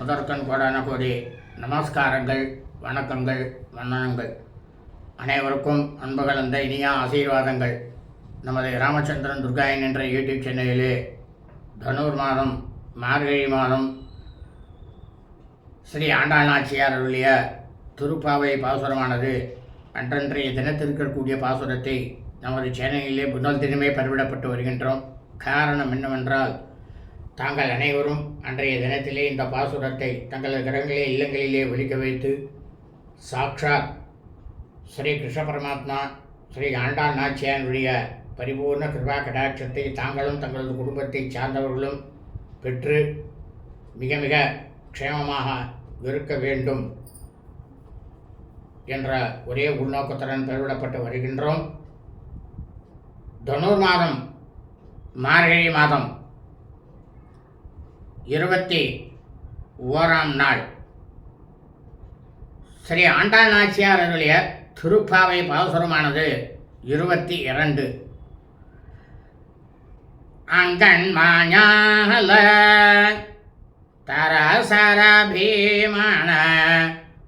முதற்கண் கோடான கோடி நமஸ்காரங்கள் வணக்கங்கள் வண்ணனங்கள் அனைவருக்கும் அன்பு கலந்த இனிய ஆசீர்வாதங்கள். நமது ராமச்சந்திரன் துர்காயன் என்ற யூடியூப் சேனலிலே தனுர் மாதம் மார்கழி மாதம் ஸ்ரீ ஆண்டாள்நாச்சியார் அருளிய திருப்பாவை பாசுரமானது அன்றன்றைய தினத்திற்கக்கூடிய பாசுரத்தை நமது சேனலிலே முதல் தினமே பதிவிடப்பட்டு வருகின்றோம். காரணம் என்னவென்றால் தாங்கள் அனைவரும் அன்றைய தினத்திலே இந்த பாசுரத்தை தங்களது கிரகங்களே இல்லங்களிலே ஒழிக்க வைத்து சாக்ஷாத் ஸ்ரீ கிருஷ்ண பரமாத்மா ஸ்ரீ ஆண்டாள் நாச்சியானுடைய பரிபூர்ண கிருபா கடாட்சத்தை தாங்களும் தங்களது குடும்பத்தை சார்ந்தவர்களும் பெற்று மிக மிக க்ஷேமமாக இருக்க வேண்டும் என்ற ஒரே உள்நோக்கத்துடன் பெருவிடப்பட்டு வருகின்றோம். தனுர் மாதம் மார்கழி மாதம் இருபத்தி ஓராம் நாள். ஸ்ரீ ஆண்டாள் நாச்சியார் அருளிய திருப்பாவை பாசுரமானது இருபத்தி இரண்டு. அங்கன் மாஞால தரசர பீமன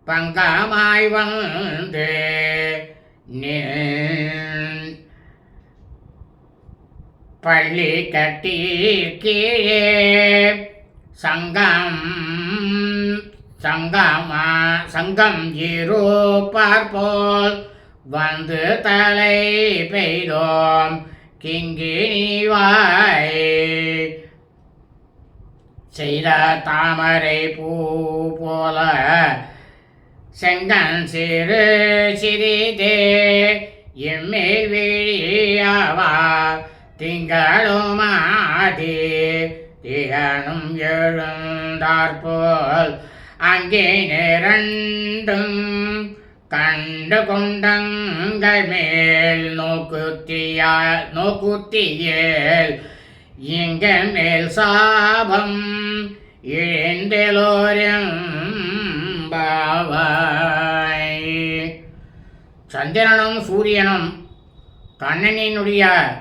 பங்கமாய் வந்து பள்ளி கட்டி கீழே சங்கம் சங்கமா சங்கம் ஜீரோ பார்ப்போல் வந்து தலை பெய்தோம். கிங்கினிவாய் செய்த தாமரை பூ போல செங்கன் சிறு சிறிதே எம்மேல் விழியாவா திங்களுமாதி திகனும் எழுந்தாற்போல் அங்கே நிரண்டும் கண்டு கொண்டங்கள் மேல் நோக்குத்தியா நோக்குத்தியேல் இங்க மேல் சாபம் இழந்தெலோரும் பாவாய் சந்திரனும் சூரியனும் கண்ணனினுடைய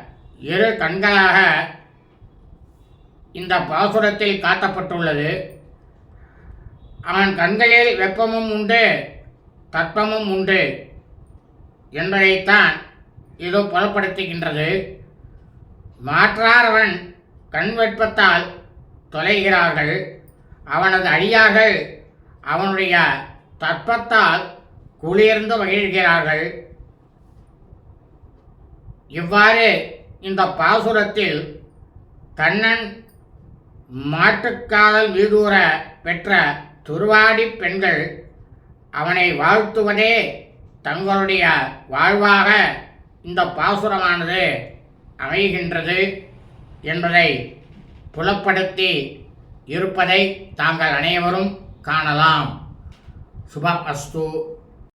இரு கண்களாக இந்த பாசுரத்தில் காட்டப்பட்டுள்ளது. அவன் கண்களில் வெப்பமும் உண்டு தட்பமும் உண்டு என்பதைத்தான் இது புலப்படுத்துகின்றது. மாற்றாரவன் கண் வெப்பத்தால் தொலைகிறார்கள். அவனது அடியார்கள் அவனுடைய தட்பத்தால் குளிர்ந்து மகிழ்கிறார்கள். இவ்வாறு இந்த பாசுரத்தில் கண்ணன் மாட்டுக்காதல் மீதூர பெற்ற துருவாடி பெண்கள் அவனை வாழ்த்துவதே தங்களுடைய வாழ்வாக இந்த பாசுரமானது அமைகின்றது என்பதை புலப்படுத்தி இருப்பதை தாங்கள் அனைவரும் காணலாம். சுப அஸ்து.